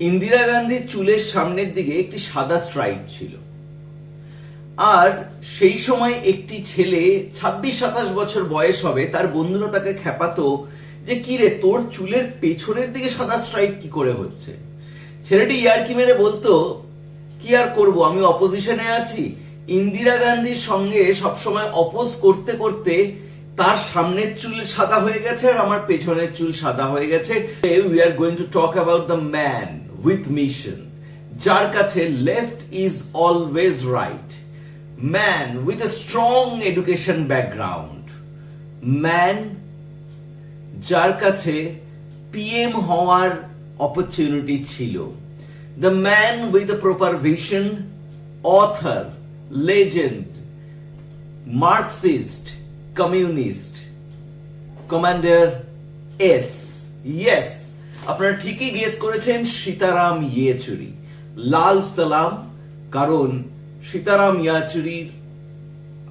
ইন্দিরা গান্ধীর চুলের সামনের দিকে একটি সাদা স্ট্রাইপ ছিল। আর সেই সময় একটি ছেলে ছাব্বিশ সাতাশ বছর বয়স হবে, তার বন্ধুরা তাকে খেপাতো যে, কি রে, তোর চুলের পেছনের দিকে সাদা স্ট্রাইপ কি করে হচ্ছে? ছেলেটি ইয়ারকি মেরে বলতো, কি আর করব, আমি অপোজিশনে আছি। ইন্দিরা গান্ধীর সঙ্গে সবসময় অপোজ করতে করতে তার সামনের চুল সাদা হয়ে গেছে আর আমার পেছনের চুল সাদা হয়ে গেছে। We are going to talk about the man with mission যার কাছে left is always right man with a strong education background man যার কাছে পিএম হওয়ার অপরচুনিটি ছিল। The man with a proper vision author legend Marxist communist commander S yes আপনারা ঠিকই guess করেছেন, সীতারাম ইয়েচুরি। লাল সালাম, কারণ সীতারাম ইয়াচুরির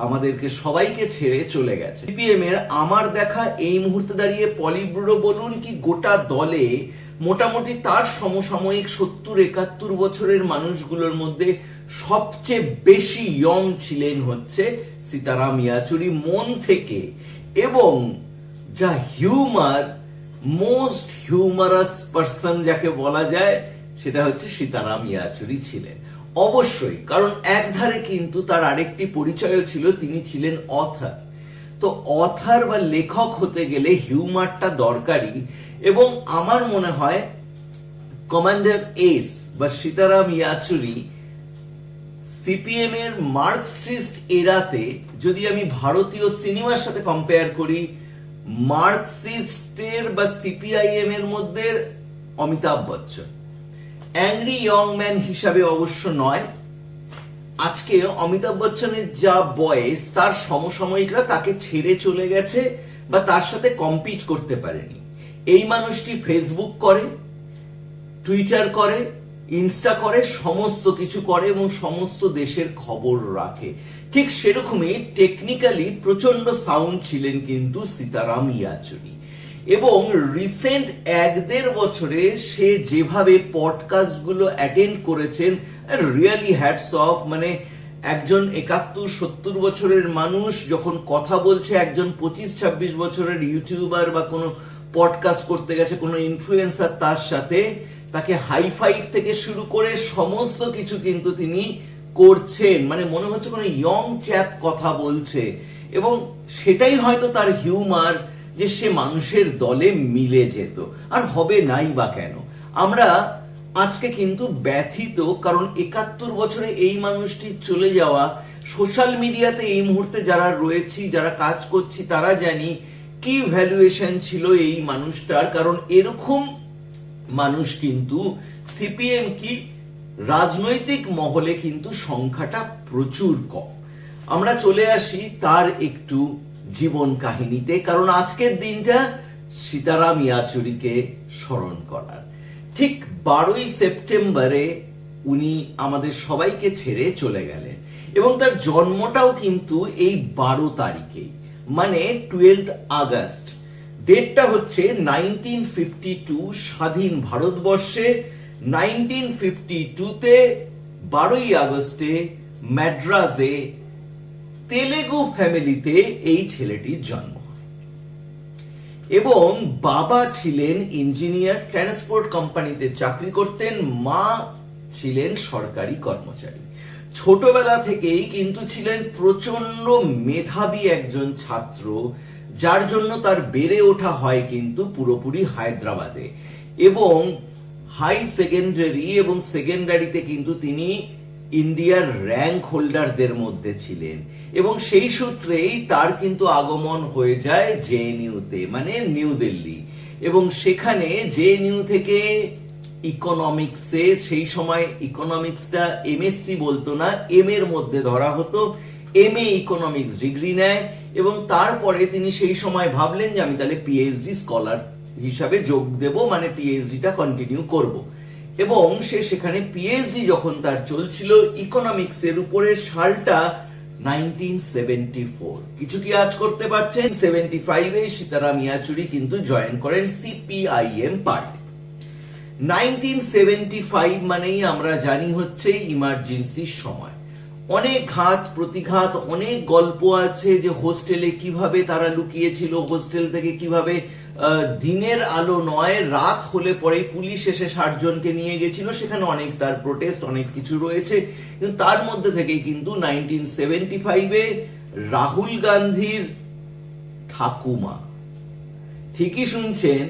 আমাদেরকে সবাইকে ছেড়ে চলে গেছে। সিপিএম এর আমার দেখা এই মুহূর্তে দাঁড়িয়ে পলিব্রুডো বলুন কি গোটা দলে মোটামুটি তার সমসাময়িক সত্তর একাত্তর বছরের মানুষগুলোর মধ্যে সবচেয়ে বেশি ইয়ং ছিলেন হচ্ছে সীতারাম ইয়াচুরি মন থেকে এবং যা হিউমার, মোস্ট হিউমারাস পার্সন যাকে বলা যায়, সেটা হচ্ছে সীতারাম ইয়াচুরি ছিলেন। অবশ্যই, কারণ একধারে কিন্তু তার আরেকটি পরিচয়ও ছিল, তিনি ছিলেন অথার। তো অথার বা লেখক হতে গেলে হিউমারটা দরকারি এবং আমার মনে হয় কমান্ডার এস বা সীতারাম ইয়াচুরি সিপিএম এর মার্কসিস্ট এরাতে যদি আমি ভারতীয় সিনেমার সাথে কম্পেয়ার করি, মার্কসিস্টের বা সিপিআইএম এর মধ্যে Amitabh Bachchan. Angry young man হিসাবে অবশ্য নয়। আজকে অমিতাভ বচ্চনের যা বয়স, তার সমসাময়িকরা তাকে ছেড়ে চলে গেছে বা তার সাথে কম্পিট করতে পারেনি। এই মানুষটি ফেসবুক করে টুইটার করে ইনস্টা করে, সমস্ত কিছু করে এবং সমস্ত দেশের খবর রাখে। ঠিক সেরকমই টেকনিক্যালি প্রচণ্ড সাউন্ড ছিলেন কিন্তু সীতারাম ইয়াচুরি। এবং রিসেন্ট এক দেড় বছরে সে যেভাবে পডকাস্টগুলো অ্যাটেন্ড করেছেন রিয়েলি হ্যাটস অফ মানে একজন একাত্তর সত্তর বছরের মানুষ যখন কথা বলছে, একজন পঁচিশ ছাব্বিশ বছরের ইউটিউবার বা কোনো পডকাস্ট করতে গেছে, কোনো ইনফ্লুয়েন্সার তার সাথে তাকে হাই ফাইভ থেকে শুরু করে সমস্ত কিছু কিন্তু তিনি করছেন। মানে মনে হচ্ছে কোনো ইয়ং চ্যাপ কথা বলছে। এবং সেটাই হয়তো তার হিউমার যে সে মানুষের দলে মিলে যেত। আর হবে নাই বা কেন? আমরা আজকে কিন্তু ব্যথিত, কারণ একাত্তর বছরে এই মানুষটি চলে যাওয়া সোশ্যাল মিডিয়াতে এই মুহূর্তে যারা রয়েছি, যারা কাজ করছি, তারা জানি কি ভ্যালুয়েশন ছিল এই মানুষটার। কারণ এরকম মানুষ কিন্তু সিপিএম কি রাজনৈতিক মহলে কিন্তু সংখ্যাটা প্রচুর কম। আমরা চলে আসি তার একটু জীবন কাহিনীতে, কারণ আজকের দিনটা সীতারাম ইয়াচুরিকে স্মরণ করার। ঠিক বারোই সেপ্টেম্বরে উনি আমাদের সবাইকে ছেড়ে চলে গেলেন এবং তার জন্মটাও কিন্তু এই বারো তারিখে মানে টুয়েলথ আগস্ট। ডেটটা হচ্ছে নাইনটিন ফিফটি টু স্বাধীন ভারতবর্ষে নাইনটিন ফিফটি টুতে বারোই আগস্টে ম্যাড্রাসে তেলেগু ফ্যামিলিতে এই ছেলেটির জন্ম এবং বাবা ছিলেন ইঞ্জিনিয়ার, ট্রান্সপোর্ট কোম্পানিতে চাকরি করতেন, মা ছিলেন সরকারি কর্মচারী। ছোটবেলা থেকেই কিন্তু ছিলেন প্রচণ্ড মেধাবী একজন ছাত্র যার জন্য তার বেড়ে ওঠা হয় কিন্তু পুরোপুরি হায়দ্রাবাদে। এবং হাই সেকেন্ডারি এবং সেকেন্ডারিতে কিন্তু তিনি ইন্ডিয়ার র্যাঙ্ক হোল্ডারদের মধ্যে ছিলেন। এবং সেই সূত্রেই তার কিন্তু আগমন হয়ে যায় জে জেএনইউতে মানে নিউ দিল্লি। এবং সেখানে জেএনইউ থেকে ইকোনমিক্সে, সেই সময় ইকোনমিক্সটা এমএসসি বলতো না, এম এর মধ্যে ধরা হতো। এম এ ইকোনমিক্স ডিগ্রি নেয় এবং তারপরে তিনি সেই সময় ভাবলেন যে আমি তাহলে পিএইচডি স্কলার হিসাবে যোগ দেব মানে পিএইচডিটা কন্টিনিউ করব। এবং সে সেখানে পিএইচডি যখন তার চলছিল ইকোনমিক্স এর উপরে সালটা 1974 কিছু কি আজ করতে পারছেন? 75 এ সীতারাম ইয়াচুরি কিন্তু জয়েন করেন CPIM party. Nineteen seventy five মানেই আমরা জানি হচ্ছে ইমার্জেন্সির সময়। অনেক ঘাত, প্রতিঘাত, অনেক গল্প আছে যে হোস্টেলে কীভাবে তারা লুকিয়েছিল, হোস্টেল থেকে কীভাবে দিনের আলো নয়, রাত হলে পরে পুলিশ এসে জনকে নিয়ে গেছিল। সেখানে অনেক তার প্রোটেস্ট অনেক কিছু রয়েছে। কিন্তু তার মধ্যে থেকেই কিন্তু নাইনটিন সেভেন্টি ফাইভে রাহুল গান্ধীর ঠাকুমা। ঠিকই শুনছেন,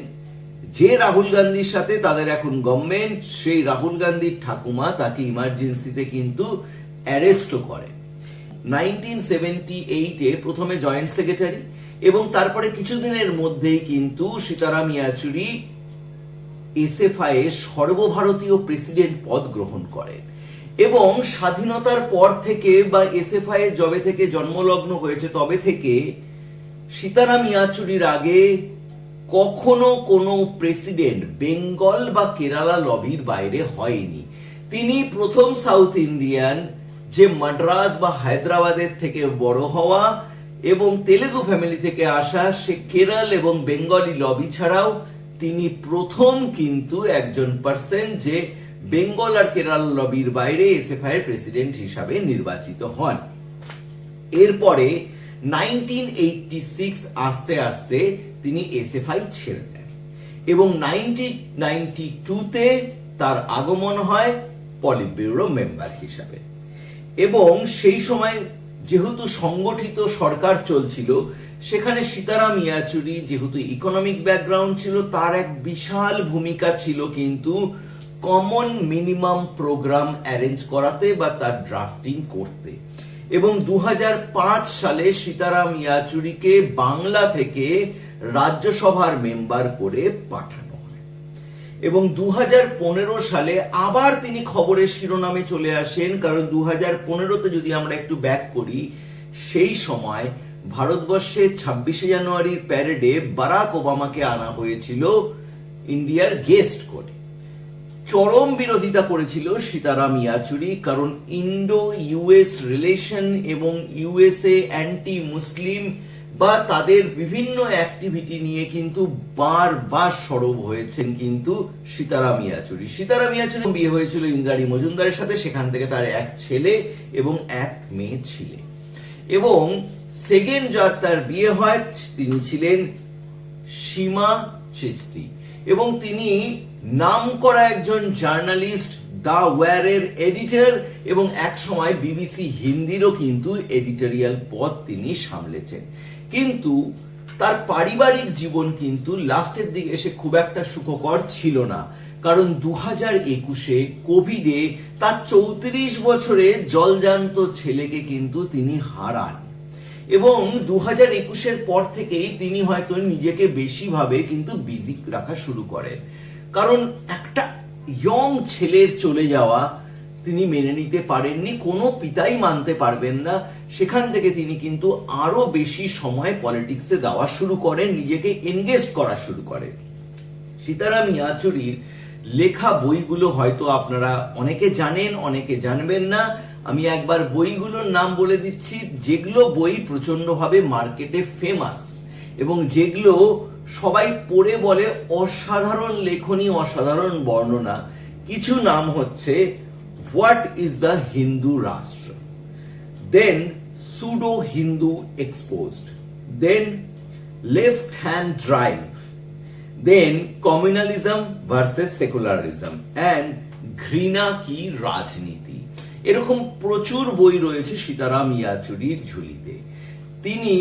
যে রাহুল গান্ধীর সাথে তাদের এখন গভর্নমেন্ট, সেই রাহুল গান্ধীর ঠাকুমা তাকে ইমার্জেন্সিতে কিন্তু অ্যারেস্টও করে। নাইনটিন সেভেন্টি এইটে প্রথমে জয়েন্ট সেক্রেটারি এবং তারপরে কিছুদিনের মধ্যেই কিন্তু সীতারাম ইয়াচুরি এসএফআই এর সর্বভারতীয় প্রেসিডেন্ট পদ গ্রহণ করেন এবং স্বাধীনতার পর থেকে বা এসএফআই এর জবে থেকে জন্মলগ্ন হয়েছে তবে থেকে সীতারাম ইয়াচুরির আগে কখনো কোনো প্রেসিডেন্ট বেঙ্গল বা কেরালা লবির বাইরে হয়নি। তিনি প্রথম সাউথ ইন্ডিয়ান যে মাদ্রাস বা হায়দ্রাবাদের থেকে বড় হওয়া এবং তেলেগু ফ্যামিলি থেকে আসা, সে কেরল এবং বেঙ্গলি লবি ছাড়াও তিনি প্রথম কিন্তু একজন পার্সন যে বেঙ্গল আর কেরাল লবির বাইরে এসএফআই এর প্রেসিডেন্ট হিসাবে নির্বাচিত হন। এরপরে নাইনটিন এইটটি সিক্স আস্তে আস্তে তিনি এসএফআই ছেড়ে দেন এবং নাইনটিন নাইনটি টুতে তার আগমন হয় পলিট ব্যুরো মেম্বার হিসাবে। এবং সেই সময় যেহেতু সংগঠিত সরকার চলছিল, সেখানে সীতারাম ইয়াচুরি যেহেতু ইকোনমিক ব্যাকগ্রাউন্ড ছিল, তার এক বিশাল ভূমিকা ছিল কিন্তু কমন মিনিমাম প্রোগ্রাম অ্যারেঞ্জ করাতে বা তার ড্রাফটিং করতে। এবং দু হাজার পাঁচ সালে সীতারাম ইয়াচুরিকে বাংলা থেকে রাজ্যসভার মেম্বার করে পাঠানো এবং দু হাজার পনেরো সালে আবার তিনি খবরের শিরোনামে চলে আসেন, কারণ দু পনেরোতে যদি আমরা একটু ব্যাক করি, সেই সময় ভারতবর্ষে ছাব্বিশে জানুয়ারির প্যারেডে বারাক ওবামাকে আনা হয়েছিল ইন্ডিয়ার গেস্ট করে চরম বিরোধিতা করেছিল সীতারাম ইয়াচুরি, কারণ ইন্ডো ইউএস রিলেশন এবং ইউএসএ অ্যান্টি মুসলিম বা তাদের বিভিন্ন অ্যাক্টিভিটি নিয়ে কিন্তু বারবার সরব হয়েছেন কিন্তু সীতারাম ইয়াচুরি। সীতারাম ইয়াচুরি বিয়ে হয়েছিল ইন্দ্রাণী মজুমদারের সাথে, সেখান থেকে তার এক ছেলে এবং এক মেয়ে ছিলেন এবং সেকেন্ড যার তার বিয়ে হয়, তিনি ছিলেন সীমা চিস্তি এবং তিনি নাম করা একজন জার্নালিস্ট, দা ওয়ারের এডিটর এবং এক সময় বিবিসি হিন্দিরও কিন্তু এডিটোরিয়াল পদ তিনি সামলেছেন। কিন্তু তার পারিবারিক জীবন কিন্তু লাস্টের দিকে এসে খুব একটা সুখকর ছিল না। কারণ দু হাজার একুশে কোভিডে তার চৌত্রিশ বছরে জলজান্ত ছেলেকে কিন্তু তিনি হারান। এবং দু হাজার একুশের পর থেকেই তিনি হয়তো নিজেকে বেশি ভাবে কিন্তু বিজি রাখা শুরু করেন। কারণ একটা ইয়ং ছেলের চলে যাওয়া তিনি মেনে নিতে পারেননি, কোনো পিতাই মানতে পারবেন না। সেখান থেকে তিনি কিন্তু আরও বেশি সময় পলিটিক্সে দেওয়া শুরু করেন, নিজেকে এনগেজ করা শুরু করে সীতারাম ইয়াচুরির লেখা বইগুলো হয়তো আপনারা অনেকে জানেন, অনেকে জানবেন না। আমি একবার বইগুলোর নাম বলে দিচ্ছি, যেগুলো বই প্রচন্ডভাবে মার্কেটে ফেমাস এবং যেগুলো সবাই পড়ে বলে অসাধারণ লেখনী, অসাধারণ বর্ণনা। কিছু নাম হচ্ছে what is the Hindu rashtra then pseudo Hindu exposed then left hand drive then communalism versus secularism and ঘৃণা কি রাজনীতি? এরকম প্রচুর বই রয়েছে সীতারাম ইয়াচুরির ঝুলিতে। তিনি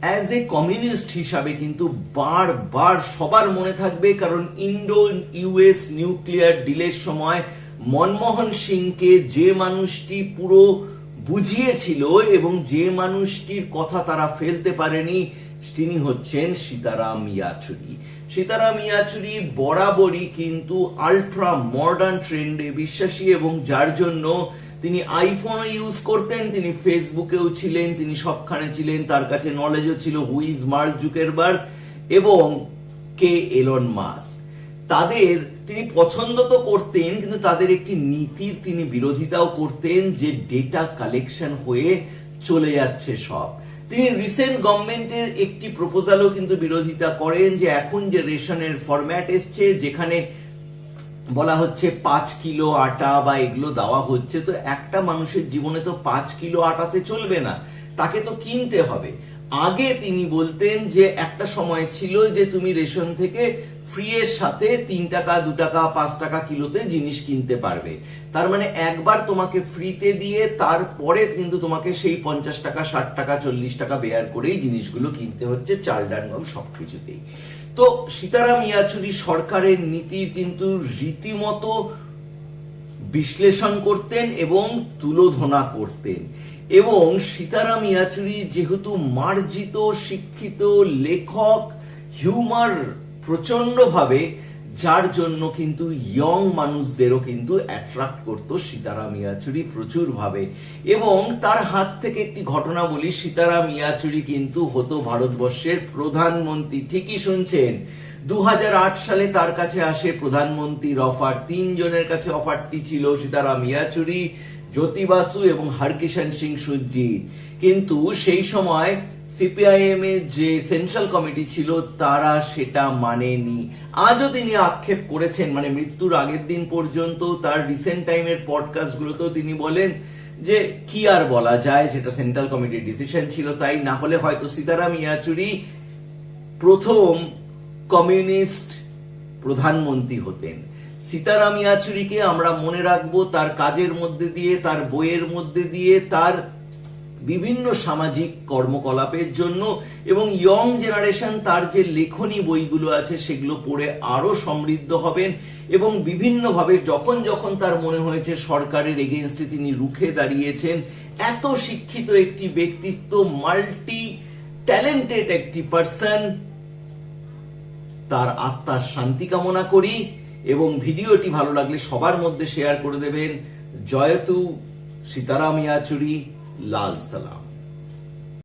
অ্যাজ এ কমিউনিস্ট হিসাবে কিন্তু বারবার সবার মনে থাকবে কারণ ইন্ডো ইউএস নিউক্লিয়ার ডিলের সময় মনমোহন সিংকে যে মানুষটি পুরো বুঝিয়েছিল এবং যে মানুষটির কথা তারা ফেলতে পারেনি, তিনি হচ্ছেন সীতারাম ইয়াচুরি। সীতারাম ইয়াচুরি বরাবরই কিন্তু আলট্রা মডার্ন ট্রেন্ডে বিশ্বাসী এবং যার জন্য তিনি আইফোনও ইউজ করতেন, তিনি ফেসবুকেও ছিলেন, তিনি সবখানে ছিলেন, তার কাছে নলেজও ছিল হুইজ মার্ক জুকেরবার্গ এবং কে এলন মাস তাদের তিনি পছন্দ তো করতেন, কিন্তু তাদের একটি নীতির তিনি বিরোধিতাও করতেন যে ডেটা কালেকশন হয়ে চলে যাচ্ছে সব। তিনি রিসেন্ট গভর্নমেন্টের একটি প্রপোজালও কিন্তু বিরোধিতা করেন যে এখন যে রেশনের ফরম্যাট এসছে, যেখানে বলা হচ্ছে পাঁচ কিলো আটা বা এগুলো দেওয়া হচ্ছে, তো একটা মানুষের জীবনে তো পাঁচ কিলো আটাতে চলবে না, তাকে তো কিনতে হবে। আগে তিনি বলতেন যে একটা সময় ছিল যে তুমি রেশন থেকে ফ্রি এর সাথে তিন টাকা, দু টাকা, পাঁচ টাকা কিলোতে জিনিস কিনতে পারবে। তার মানে একবার তোমাকে ফ্রিতে দিয়ে তারপরে কিন্তু তোমাকে সেই পঞ্চাশ টাকা, ষাট টাকা, চল্লিশ টাকা বেয়ার করেই জিনিসগুলো কিনতে হচ্ছে চাল, ডাল, গম সবকিছুতেই। তো সীতারাম ইয়াচুরি সরকারের নীতি কিন্তু রীতিমতো বিশ্লেষণ করতেন এবং তুলোধনা করতেন। এবং সীতারাম ইয়াচুরি যেহেতু মার্জিত, শিক্ষিত, লেখক, হিউমার প্রচন্ডভাবে যার জন্য কিন্তু ইয়ং মানুষদেরও কিন্তু অ্যাট্রাক্ট করতো সীতারাম ইয়াচুরি প্রচুর ভাবে এবং তার হাত থেকে একটি ঘটনা বলি সীতারাম ইয়াচুরি কিন্তু হতো ভারতবর্ষের প্রধানমন্ত্রী। ঠিকই শুনছেন দু হাজার আট সালে তার কাছে আসে প্রধানমন্ত্রীর অফার তিনজনের কাছে অফারটি ছিল সীতারাম ইয়াচুরি জ্যোতি বাসু এবং হরকিষণ সিং সুজিত কিন্তু সেই সময় সিপিআইএম এর যে সেন্ট্রাল কমিটি ছিল, তারা সেটা মানেনি। আজও তিনি আক্ষেপ করেছেন মানে মৃত্যুর আগের দিন পর্যন্ত তার রিসেন্ট টাইমের পডকাস্ট গুলোতেও তিনি বলেন যে, কি আর বলা যায়? সেটা সেন্ট্রাল কমিটির ডিসিশন ছিল তাই। না হলে হয়তো সীতারাম ইয়াচুরি প্রথম কমিউনিস্ট প্রধানমন্ত্রী হতেন। সীতারাম ইয়াচুরিকে আমরা মনে রাখব তার কাজের মধ্যে দিয়ে, তার বইয়ের মধ্যে দিয়ে, তার বিভিন্ন সামাজিক কর্মকলাপের জন্য এবং ইয়ং জেনারেশন তার যে লেখনী বইগুলো আছে সেগুলো পড়ে আরও সমৃদ্ধ হবেন এবং বিভিন্নভাবে যখন যখন তার মনে হয়েছে সরকারের এগেনস্টে তিনি রুখে দাঁড়িয়েছেন, এত শিক্ষিত একটি ব্যক্তিত্ব, মাল্টি ট্যালেন্টেড একটি পার্সন, তার আত্মার শান্তি কামনা করি। এবং ভিডিওটি ভালো লাগলে সবার মধ্যে শেয়ার করে দেবেন। জয়তু সীতারাম ইয়াচুরি লাল সালাম।